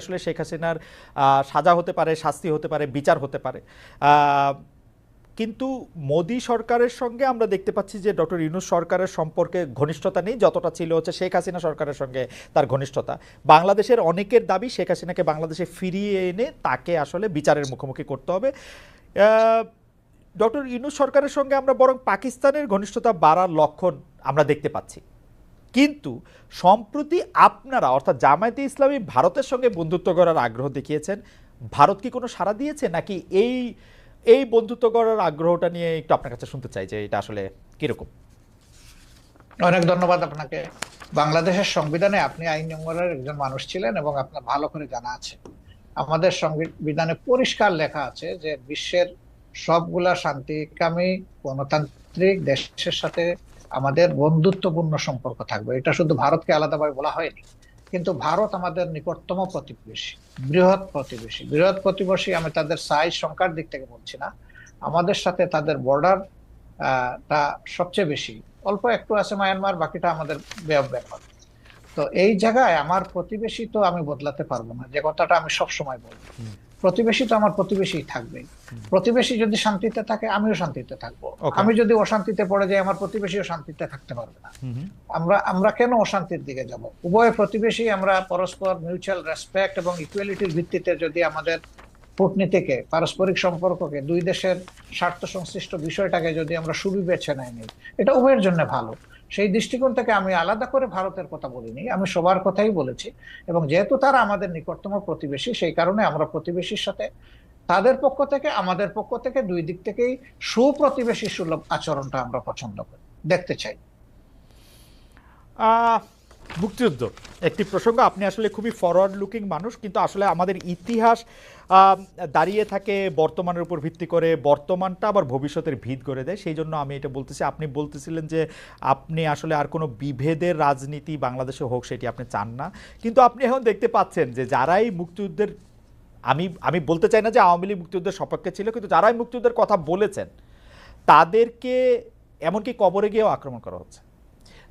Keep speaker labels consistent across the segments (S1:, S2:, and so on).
S1: আসলে শেখ হাসিনার সাজা হতে পারে, শাস্তি হতে পারে, বিচার হতে পারে। কিন্তু মোদী সরকারের সঙ্গে আমরা দেখতে পাচ্ছি যে ডক্টর ইউনুস সরকারের সম্পর্কে ঘনিষ্ঠতা নেই, যতটা ছিল হচ্ছে শেখ হাসিনা সরকারের সঙ্গে তার ঘনিষ্ঠতা। বাংলাদেশের অনেকের দাবি শেখ হাসিনাকে বাংলাদেশে ফিরিয়ে এনে তাকে আসলে বিচারের মুখোমুখি করতে হবে। ডক্টর ইউনুস সরকারের সঙ্গে আমরা বরং পাকিস্তানের ঘনিষ্ঠতা বাড়ার লক্ষণ আমরা দেখতে পাচ্ছি। কিন্তু সম্প্রতি আপনারা, অর্থাৎ জামায়াতে ইসলামী ভারতের সঙ্গে বন্ধুত্ব করার আগ্রহ দেখিয়েছেন, ভারত কি কোনো সাড়া দিয়েছে? নাকি এই এই বন্ধুত্ব করার আগ্রহটা নিয়ে একটু আপনার কাছে শুনতে চাই যে এটা আসলে কীরকম?
S2: অনেক ধন্যবাদ আপনাকে। বাংলাদেশের সংবিধানে আপনি আইন নম্বরের একজন মানুষ ছিলেন এবং আপনার ভালো করে জানা আছে। আমাদের সংবিধানে পরিষ্কার লেখা আছে যে বিশ্বের সবগুলা শান্তিকামী গণতান্ত্রিক দেশের সাথে আমাদের বন্ধুত্বপূর্ণ সম্পর্ক থাকবে। এটা শুধু ভারতকে আলাদাভাবে বলা হয়নি, কিন্তু ভারত আমাদের নিকটতম প্রতিবেশী, বৃহৎ প্রতিবেশী। বৃহৎ প্রতিবেশী আমি তাদের সাইজ সংখ্যার দিক থেকে বলছি না। আমাদের সাথে তাদের বর্ডার তা সবচেয়ে বেশি। অল্প একটু আছে মায়ানমার বাকিটা আমাদের ব্যাপার তো এই জায়গায় আমার প্রতিবেশী তো আমি বদলাতে পারব না, যে কথাটা আমি সবসময় বলব। প্রতিবেশী তো আমার প্রতিবেশী থাকবে। প্রতিবেশী যদি শান্তিতে থাকে আমিও শান্তিতে থাকব। আমি যদি অশান্তিতে পড়ে যাই আমার প্রতিবেশীও শান্তিতে থাকতে পারবে না। আমরা আমরা কেন অশান্তির দিকে যাব? উভয় প্রতিবেশী আমরা পরস্পর মিউচুয়াল রেসপেক্ট এবং ইকুয়ালিটির ভিত্তিতে যদি আমাদের কূটনীতিকে পারস্পরিক সম্পর্ককে দুই দেশের স্বার্থ সংশ্লিষ্ট বিষয়টাকে যদি আমরা সুবিবেচনায় নিই এটা উভয়ের জন্য ভালো। সেই দৃষ্টিকোণ থেকে আমি আলাদা করে ভারতের কথা বলিনি, আমি সবার কথাই বলেছি। এবং যেহেতু তারা আমাদের নিকটতম প্রতিবেশী, সেই কারণে আমরা প্রতিবেশীর সাথে তাদের পক্ষ থেকে, আমাদের পক্ষ থেকে দুই দিক থেকেই সুপ্রতিবেশী সুলভ আচরণটা আমরা পছন্দ করি, দেখতে চাই।
S1: মুক্তিযুদ্ধ। একটি প্রসঙ্গ, আপনি আসলে খুবই ফরওয়ার্ড লুকিং মানুষ, কিন্তু আসলে আমাদের ইতিহাস দাঁড়িয়ে থাকে বর্তমানের উপর ভিত্তি করে, বর্তমানটা আবার ভবিষ্যতের ভিত করে দেয়। সেই জন্য আমি এটা বলতেছি। আপনি বলতেছিলেন যে আপনি আসলে আর কোনো বিভেদের রাজনীতি বাংলাদেশে হোক, সেটি আপনি চান না। কিন্তু আপনি এখন দেখতে পাচ্ছেন যে যারাই মুক্তিযুদ্ধের, আমি আমি বলতে চাই না যে আওয়ামী লীগ মুক্তিযুদ্ধের সপক্ষে ছিল, কিন্তু যারাই মুক্তিযুদ্ধের কথা বলেছেন, তাদেরকে এমনকি কবরে গিয়েও আক্রমণ করা হচ্ছে।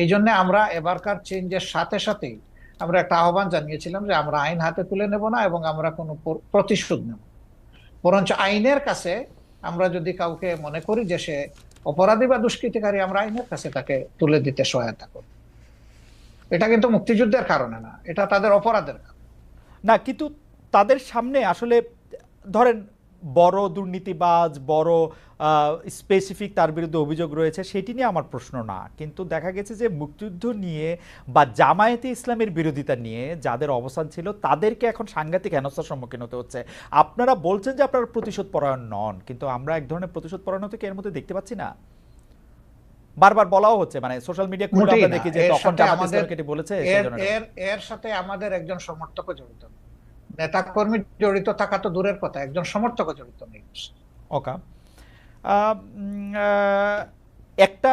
S2: এই জন্য আমরা এবারকার চেঞ্জের সাথে সাথেই আমরা একটা আহ্বান জানিয়েছিলাম যে আমরা আইন হাতে তুলে নেব না এবং আমরা কোনো প্রতিশোধ নেব বরঞ্চ আইনের কাছে আমরা যদি কাউকে মনে করি যে সে অপরাধী বা দুষ্কৃতিকারী, আমরা আইনের কাছে তাকে তুলে দিতে সহায়তা করব এটা কিন্তু মুক্তিযুদ্ধের কারণে না, এটা তাদের অপরাধের কারণে।
S1: না, কিন্তু তাদের সামনে আসলে ধরেন বড় দুর্নীতিবাজ বড় স্পেসিফিক তার বিরুদ্ধে অভিযোগ রয়েছে সেটি নিয়ে আমার প্রশ্ন না। কিন্তু দেখা গেছে যে মুক্তিযুদ্ধ নিয়ে বা জামায়াতে ইসলামের বিরোধিতা নিয়ে যাদের অবস্থান ছিল তাদেরকে এখন সাংঘাতিক হেনস্থার সম্মুখীন হতে হচ্ছে। আপনারা বলছেন যে আপনারা প্রতিশোধ পরায়ণ নন কিন্তু আমরা এক ধরনের প্রতিশোধ পরায়ণ থেকে এর মধ্যে দেখতে পাচ্ছি না? বারবার বলাও হচ্ছে মানে সোশ্যাল মিডিয়া খুলে আমরা দেখি যে তখন জামায়াতে বলেছে
S2: এর এর সাথে আমাদের একজন সমর্থক জড়িত। নেতা কর্মী জড়িত থাকা তো দূরের কথা একজন সমর্থক জড়িত নেই।
S1: ওকা। একটা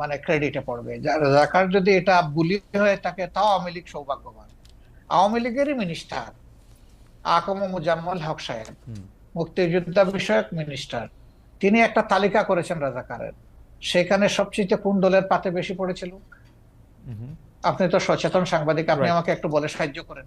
S2: মানে ক্রেডিটে পড়বে। রাজাকার যদি এটা বুলি হয়ে থাকে তাও আওয়ামী লীগ সৌভাগ্যবান। আওয়ামী লীগেরই মিনিস্টার আকম মুজাম্মল হক সাহেব মুক্তিযোদ্ধা বিষয়ক মিনিস্টার তিনি একটা তালিকা করেছেন রাজাকারের। সেখানে সবচেয়ে কোন দলের পাতে বেশি পড়েছিল? আপনি তো সচেতন সাংবাদিক আপনি আমাকে একটু বলে সাহায্য করেন।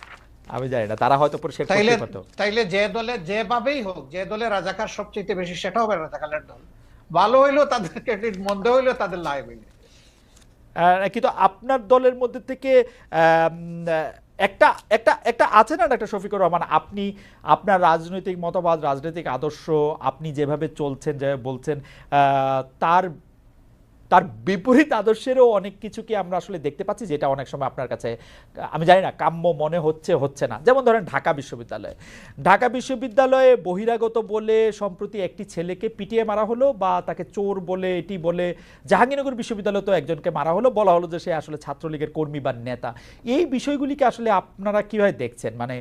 S1: আমি জানি না তারা হয়তো পরিষ্কার
S2: তাইলে
S1: করতে পারতো।
S2: তাইলে যে দলে যেভাবেই হোক যে দলে রাজাকার সবচেয়ে বেশি সেটা হবে রাজাকারের দল। ভালো হইল তাদের ক্রেডিট মন্দ হইল তাদের লাইবিলিটি
S1: আহ, কিন্তু আপনার দলের মধ্যে থেকে আহ, একটা একটা একটা আছে না একটা শফিকুর রহমান? আপনি আপনার রাজনৈতিক মতবাদ রাজনৈতিক আদর্শ আপনি যেভাবে চলছেন যেভাবে বলছেন আহ, তার তার বিপরীত আদর্শেরও অনেক কিছু কি আমরা আসলে দেখতে পাচ্ছি, যেটা অনেক সময় আপনার কাছে, আমি জানি না, কাম্য মনে হচ্ছে হচ্ছে না। যেমন ধরেন ঢাকা বিশ্ববিদ্যালয়। ঢাকা বিশ্ববিদ্যালয়ে বহিরাগত বলে সম্প্রতি একটি ছেলেকে পিটিয়ে মারা হলো বা তাকে চোর বলে, এটি বলে জাহাঙ্গীরনগর বিশ্ববিদ্যালয়ে তো একজনকে মারা হলো। বলা হলো যে সে আসলে ছাত্রলীগের কর্মী বা নেতা। এই বিষয়গুলিকে আসলে আপনারা কীভাবে দেখছেন? মানে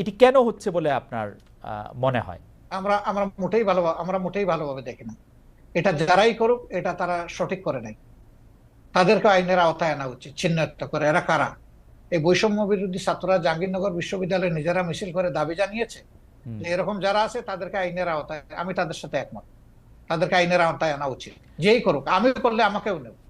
S1: এটি কেন হচ্ছে বলে আপনার মনে হয়?
S2: আমরা আমরা মোটেই ভালো, আমরা মোটেই ভালোভাবে দেখি না। এটা যারাই করুক এটা তারা সঠিক করে নাই তাদেরকে আইনের আওতায় আনা উচিত ছিন্নত্ব করে। এরা কারা? এই বৈষম্য বিরোধী ছাত্ররা জাহাঙ্গীরনগর বিশ্ববিদ্যালয়ে নিজেরা মিছিল করে দাবি জানিয়েছে এরকম যারা আছে তাদেরকে আইনের আওতায় আমি তাদের সাথে একমত। তাদেরকে আইনের আওতায় আনা উচিত। যেই করুক আমি করলে আমাকেও নেব।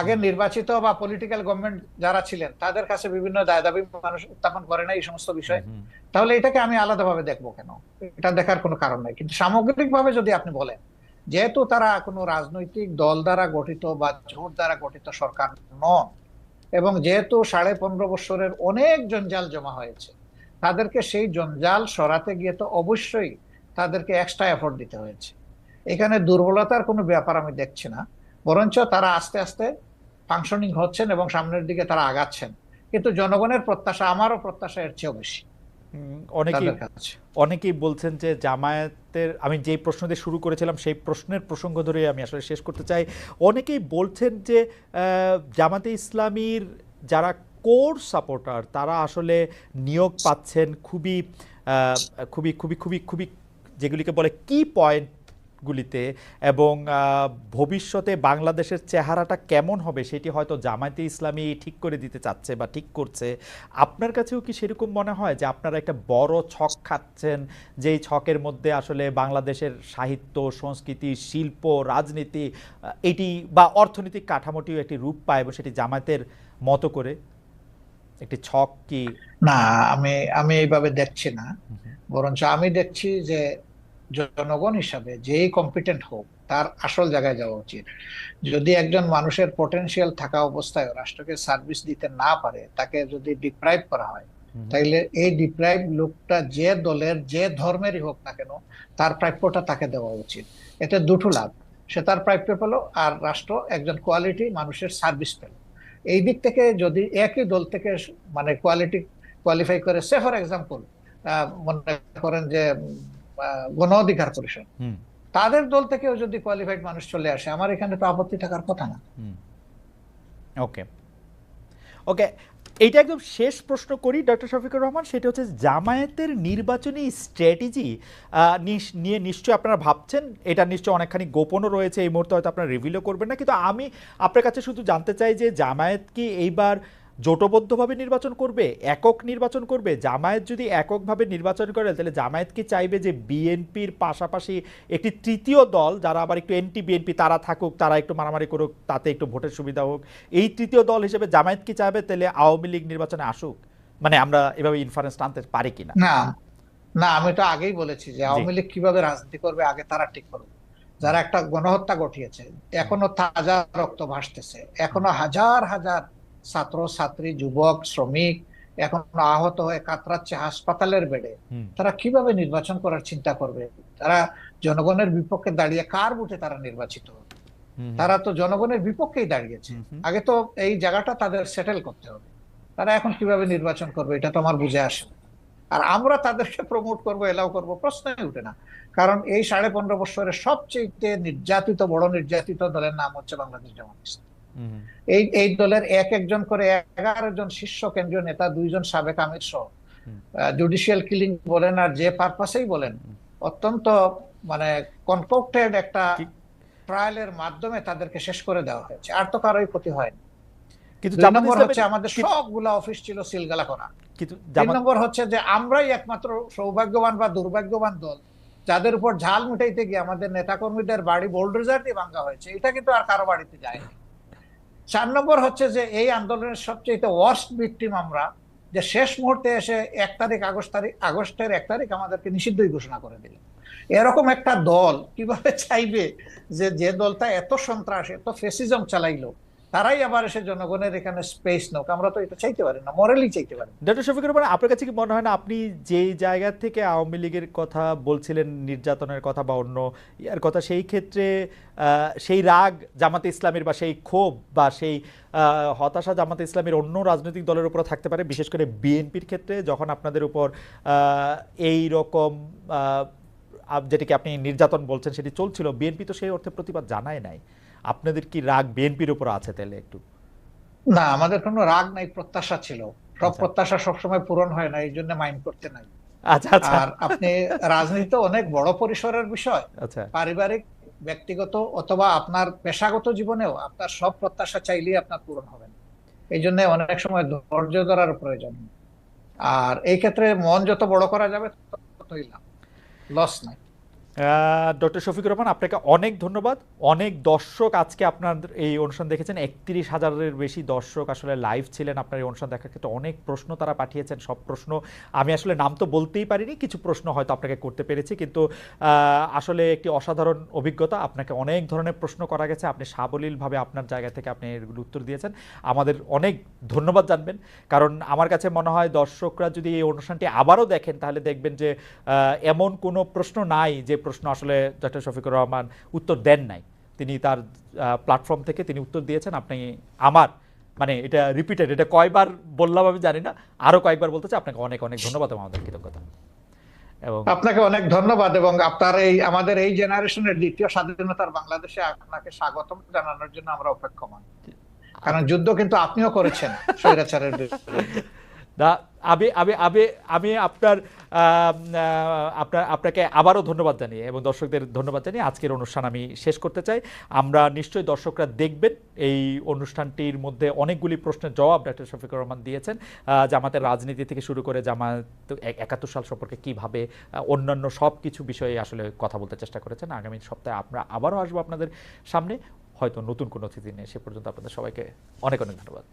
S2: আগে নির্বাচিত বা পলিটিক্যাল গভর্নমেন্ট যারা ছিলেন তাদের কাছে বিভিন্ন দায় দাবি মানুষ উত্থাপন করে না এই সমস্ত বিষয়। তাহলে এটাকে আমি আলাদাভাবে দেখব কেন? এটা দেখার কোনো কারণ নাই। কিন্তু সামগ্রিকভাবে যদি আপনি বলেন যেহেতু তারা কোনো রাজনৈতিক দল দ্বারা গঠিত বা জোট দ্বারা গঠিত সরকার নন এবং যেহেতু সাড়ে পনেরো বছরের অনেক জঞ্জাল জমা হয়েছে তাদেরকে সেই জঞ্জাল সরাতে গিয়ে তো অবশ্যই তাদেরকে এক্সট্রা এফোর্ট দিতে হয়েছে। এখানে দুর্বলতার কোনো ব্যাপার আমি দেখছি না। বরঞ্চ তারা আস্তে আস্তে ফাংশনিং হচ্ছেন এবং সামনের দিকে তারা আগাচ্ছেন। কিন্তু জনগণের প্রত্যাশা আমারও প্রত্যাশা এর চেয়েও বেশি।
S1: অনেকেই অনেকেই বলছেন যে জামায়াতের আমি যেই প্রশ্ন দিয়ে শুরু করেছিলাম সেই প্রশ্নের প্রসঙ্গ ধরে আমি আসলে শেষ করতে চাই। অনেকেই বলছেন যে আহ, জামাতে ইসলামীর যারা কোর সাপোর্টার তারা আসলে নিয়োগ পাচ্ছেন খুবই আহ, খুবই খুবই খুবই খুবই যেগুলিকে বলে কি পয়েন্টগুলিতে এবং ভবিষ্যতে বাংলাদেশের চেহারাটা কেমন হবে সেটি হয়তো জামায়াতে ইসলামী ঠিক করে দিতে চাচ্ছে বা ঠিক করছে। আপনার কাছেও কি সেরকম মনে হয় যে আপনারা একটা বড় ছক খাচ্ছেন যেই ছকের মধ্যে আসলে বাংলাদেশের সাহিত্য সংস্কৃতি শিল্প রাজনীতি এটি বা অর্থনৈতিক কাঠামোটিও একটি রূপ পায় এবং সেটি জামায়াতের মতো করে একটি ছক কি?
S2: না আমি আমি এইভাবে দেখছি না। বরঞ্চ আমি দেখছি যে জনগণ হিসাবে যেই কম্পিটেন্ট হোক তার আসল জায়গায় যাওয়া উচিত। যদি একজন মানুষের পটেনশিয়াল থাকা অবস্থায় রাষ্ট্রকে সার্ভিস দিতে না পারে তাকে যদি ডিপ্রাইভ করা হয় তাইলে এই ডিপ্রাইভ লোকটা যে দলের যে ধর্মেরই হোক না কেন তার প্রাপ্যটা তাকে দেওয়া উচিত। এতে দুটো লাভ সে তার প্রাপ্য পেল আর রাষ্ট্র একজন কোয়ালিটি মানুষের সার্ভিস পেল। এই দিক থেকে যদি একই দল থেকে মানে কোয়ালিটি কোয়ালিফাই করে সে ফর এক্সাম্পল মনে করেন যে গণ অধিকার পরিষদ।
S1: হুম।
S2: তাদের দল থেকেও যদি কোয়ালিফাইড মানুষ চলে আসে আমার এখানে তো আপত্তি থাকার কথা না।
S1: ওকে। ওকে এইটা একদম শেষ প্রশ্ন করি ডক্টর শফিকুর রহমান সেটা হচ্ছে জামায়াতের নির্বাচনী স্ট্র্যাটেজি নিয়ে নিশ্চয়ই আপনারা ভাবছেন এটা নিশ্চয়ই অনেকখানি গোপনও রয়েছে এই মুহূর্তে হয়তো আপনারা রিভিলও করবেন না কিন্তু আমি আপনার কাছে শুধু জানতে চাই যে জামায়াত কি এইবার জোটবদ্ধভাবে নির্বাচন করবে একক নির্বাচন করবে জামায়াত যদি এককভাবে নির্বাচন করে তাহলে জামায়াত কি চাইবে যে বিএনপির পাশাপাশি একটি তৃতীয় দল যারা আবার একটু এনটি বিএনপি তারা থাকুক তারা একটু মারামারি করুক তাতে একটু ভোটের সুবিধা হোক এই তৃতীয় দল হিসেবে জামায়াত কি চাইবে? তাহলে আওয়ামী লীগ নির্বাচনে আসুক। মানে আমরা এভাবে ইনফারেন্স টানতে পারি কিনা?
S2: না না আমি তো আগেই বলেছি যে আওয়ামী লীগ কীভাবে রাজনীতি করবে আগে তারা ঠিক করবে যারা একটা গণহত্যা ঘটিয়েছে এখনও তাজা রক্ত ভাসতেছে এখনও হাজার হাজার ছাত্র ছাত্রী যুবক শ্রমিক এখন আহত হয়ে কাতরাচ্ছে হাসপাতালের বেডে তারা কীভাবে নির্বাচন করার চিন্তা করবে? তারা জনগণের বিপক্ষে দাঁড়িয়ে কার বুটে তারা নির্বাচিত? তারা তো জনগণের বিপক্ষেই দাঁড়িয়েছে। আগে তো এই জায়গাটা তাদের সেটেল করতে হবে। তারা এখন কীভাবে নির্বাচন করবে এটা তো আমার বুঝে আসে আর আমরা তাদেরকে প্রমোট করব এলাও করব প্রশ্নই উঠে না। কারণ এই সাড়ে পনেরো বছরের সবচেয়ে নির্যাতিত বড় নির্যাতিত দলের নাম হচ্ছে বাংলাদেশ জামাত ইসলামী। এই এই দলের এক একজন করে এগারো জন শীর্ষ কেন্দ্রীয় নেতা দুইজন সাবেক আমির সহ। জুডিশিয়াল কিলিং বলেন আর যে পারপাসেই বলেন অত্যন্ত মানে কনকোক্টেড একটা ট্রায়ালের মাধ্যমে তাদেরকে শেষ করে দেওয়া হয়েছে। আর তো কারোই ক্ষতি হয়নি।
S1: কিন্তু
S2: নম্বর হচ্ছে আমাদের সবগুলা অফিস ছিল সিলগালা করা।
S1: কিন্তু
S2: নম্বর হচ্ছে যে আমরাই একমাত্র সৌভাগ্যবান বা দুর্ভাগ্যবান দল যাদের উপর ঝাল মিটাইতে গিয়ে আমাদের নেতাকর্মীদের বাড়ি বোল্ডোজার দিয়ে ভাঙা হয়েছে। এটা কিন্তু আর কারও বাড়িতে যায়নি। চার নম্বর হচ্ছে যে এই আন্দোলনের সবচেয়ে ওয়ার্স্ট ভিকটিম আমরা, যে শেষ মুহূর্তে এসে এক তারিখ আগস্ট তারিখ, আগস্টের এক তারিখ আমাদেরকে নিষিদ্ধই ঘোষণা করে দিল। এরকম একটা দল কীভাবে চাইবে যে যে দলটা এত সন্ত্রাস, এত ফেসিজম চালাইলো তারাই আবার এসে জনগণের এখানে স্পেস নোক। আমরা তো এটা চাইতে পারি না মরালি চাইতে পারি।
S1: ডক্টর শফিকুর রহমান, আপনার কাছে কি মনে হয় না আপনি যেই জায়গা থেকে আওয়ামী লীগের কথা বলছিলেন, নির্যাতনের কথা বা অন্য ইয়ার কথা, সেই ক্ষেত্রে সেই রাগ জামাতে ইসলামের বা সেই ক্ষোভ বা সেই হতাশা জামাতে ইসলামের অন্য রাজনৈতিক দলের উপর থাকতে পারে, বিশেষ করে বিএনপির ক্ষেত্রে, যখন আপনাদের উপর এই রকম যেটাকে আপনি নির্যাতন বলছেন, সেটি চলছিল, বিএনপি তো সেই অর্থে প্রতিবাদ জানায় নাই। আপনাদের কি রাগ বিএনপির উপর আছে তাহলে একটু?
S2: না আমাদের কোনো রাগ নাই প্রত্যাশা ছিল। সব
S1: আচ্ছা।
S2: প্রত্যাশা সবসময় পূরণ হয় না এই জন্য মাইন্ড করতে নাই।
S1: আচ্ছা আচ্ছা।
S2: আর আপনি রাজনীতি তো অনেক বড় পরিসরের বিষয়।
S1: আচ্ছা।
S2: পারিবারিক ব্যক্তিগত অথবা আপনার পেশাগত জীবনেও আপনার সব প্রত্যাশা চাইলেই আপনার পূরণ হবে। না এই জন্য অনেক সময় ধৈর্য ধরার প্রয়োজন। আর এই ক্ষেত্রে মন যত বড় করা যাবে ততই লাভ। লস নাই।
S1: ডক্টর শফিকুর রহমান, আপনাকে অনেক ধন্যবাদ। অনেক দর্শক আজকে আপনার এই অনুষ্ঠান দেখেছেন। একত্রিশ হাজারের বেশি দর্শক আসলে লাইভ ছিলেন আপনার এই অনুষ্ঠান দেখার ক্ষেত্রে। অনেক প্রশ্ন তারা পাঠিয়েছেন, সব প্রশ্ন। আমি আসলে নাম তো বলতেই পারিনি, কিছু প্রশ্ন হয়তো আপনাকে করতে পেরেছি। কিন্তু আসলে একটি অসাধারণ অভিজ্ঞতা। আপনাকে অনেক ধরনের প্রশ্ন করা গেছে। আপনি সাবলীলভাবে আপনার জায়গা থেকে আপনি এগুলো উত্তর দিয়েছেন। আমাদের অনেক ধন্যবাদ জানবেন। কারণ আমার কাছে মনে হয় দর্শকরা যদি এই অনুষ্ঠানটি আবারও দেখেন, তাহলে দেখবেন যে এমন কোনো প্রশ্ন নাই যে প্রশ্ন আসলে ডক্টর শফিকুর রহমান উত্তর দেন নাই। তিনি তার প্ল্যাটফর্ম থেকে তিনি উত্তর দিয়েছেন। আপনি আমার মানে এটা রিপিটেড এটা কয়বার বললাম আমি জানি না আরও কয়েকবার বলতে চাই। আপনাকে অনেক অনেক ধন্যবাদ আমাদের কৃতজ্ঞতা। এবং
S2: আপনাকে অনেক ধন্যবাদ এবং আপনার এই আমাদের এই জেনারেশনের দ্বিতীয় স্বাধীনতার বাংলাদেশে আপনাকে স্বাগতম জানানোর জন্য আমরা অপেক্ষমান। কারণ যুদ্ধ কিন্তু আপনিও করেছেন স্বৈরাচারের বিরুদ্ধে।
S1: আমি আমি আমি আমি আপনার আপনার, আপনাকে আবারও ধন্যবাদ জানিয়ে এবং দর্শকদের ধন্যবাদ জানিয়ে আজকের অনুষ্ঠান আমি শেষ করতে চাই। আমরা নিশ্চয়ই দর্শকরা দেখবেন এই অনুষ্ঠানটির মধ্যে অনেকগুলি প্রশ্নের জবাব ডক্টর শফিকুর রহমান দিয়েছেন জামাতের রাজনীতি থেকে শুরু করে জামাত একাত্তর সাল সম্পর্কে কীভাবে অন্যান্য সব কিছু বিষয়ে আসলে কথা বলতে চেষ্টা করেছেন। আগামী সপ্তাহে আমরা আবারও আসব আপনাদের সামনে। হয়তো নতুন কোনো অতিথি নিয়ে সে পর্যন্ত আপনাদের সবাইকে অনেক অনেক ধন্যবাদ।